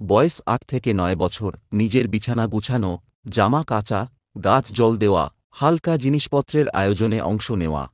বয়স আট থেকে নয় বছর, নিজের বিছানা গুছানো, জামা কাচা, গাছ জল দেওয়া, হালকা জিনিসপত্রের আয়োজনে অংশ নেওয়া।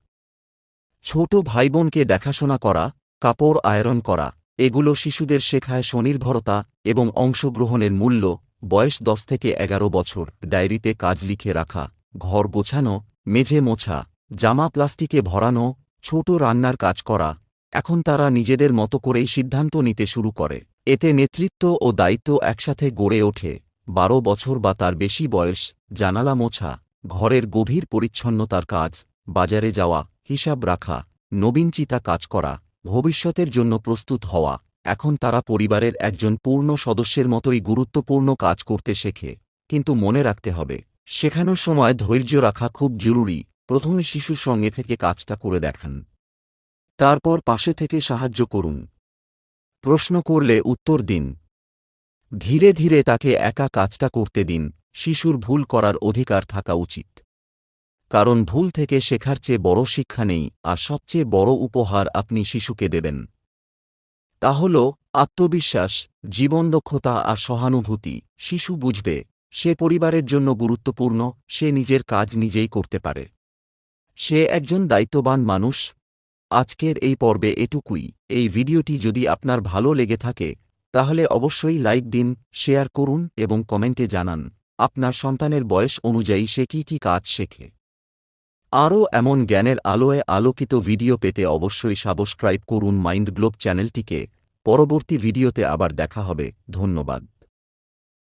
ছোট ভাইবোনকে দেখাশোনা করা, কাপড় আয়রন করা, এগুলো শিশুদের শেখায় স্বনির্ভরতা এবং অংশগ্রহণের মূল্য, বয়স দশ থেকে এগারো বছর, ডায়েরিতে কাজ লিখে রাখা, ঘর গোছানো, মেঝে মোছা, জামা প্লাস্টিকে ভরানো, ছোট রান্নার কাজ করা, এখন তারা নিজেদের মতো করেই সিদ্ধান্ত নিতে শুরু করে। এতে নেতৃত্ব ও দায়িত্ব একসাথে গড়ে ওঠে। বারো বছর বা তার বেশি বয়স, জানালা মোছা, ঘরের গভীর পরিচ্ছন্নতার কাজ, বাজারে যাওয়া, হিসাব রাখা, নবীনচিতা কাজ করা, ভবিষ্যতের জন্য প্রস্তুত হওয়া, এখন তারা পরিবারের একজন পূর্ণ সদস্যের মতোই গুরুত্বপূর্ণ কাজ করতে শেখে। কিন্তু মনে রাখতে হবে, শেখানোর সময় ধৈর্য রাখা খুব জরুরি, প্রথমে শিশুর সঙ্গে থেকে কাজটা করে দেখান। তারপর পাশে থেকে সাহায্য করুন। প্রশ্ন করলে উত্তর দিন। ধীরে ধীরে তাকে একা কাজটা করতে দিন, শিশুর ভুল করার অধিকার থাকা উচিত। কারণ ভুল থেকে শেখার চেয়ে বড় শিক্ষা নেই, আর সবচেয়ে বড় উপহার আপনি শিশুকে দেবেন। তা হল, আত্মবিশ্বাস, জীবনদক্ষতা আর সহানুভূতি। শিশু বুঝবে, সে পরিবারের জন্য গুরুত্বপূর্ণ, সে নিজের কাজ নিজেই করতে পারে। সে একজন দায়িত্ববান মানুষ আজকের এই পর্বে এটুকুই। এই ভিডিওটি যদি আপনার ভালো লেগে থাকে, তাহলে অবশ্যই লাইক দিন, শেয়ার করুন এবং কমেন্টে জানান, আপনার সন্তানের বয়স অনুযায়ী সে কী কী কাজ শেখে। আরও এমন জ্ঞানের আলোয় আলোকিত ভিডিও পেতে অবশ্যই সাবস্ক্রাইব করুন মাইন্ড গ্লোব চ্যানেলটিকে। পরবর্তী ভিডিওতে আবার দেখা হবে। ধন্যবাদ।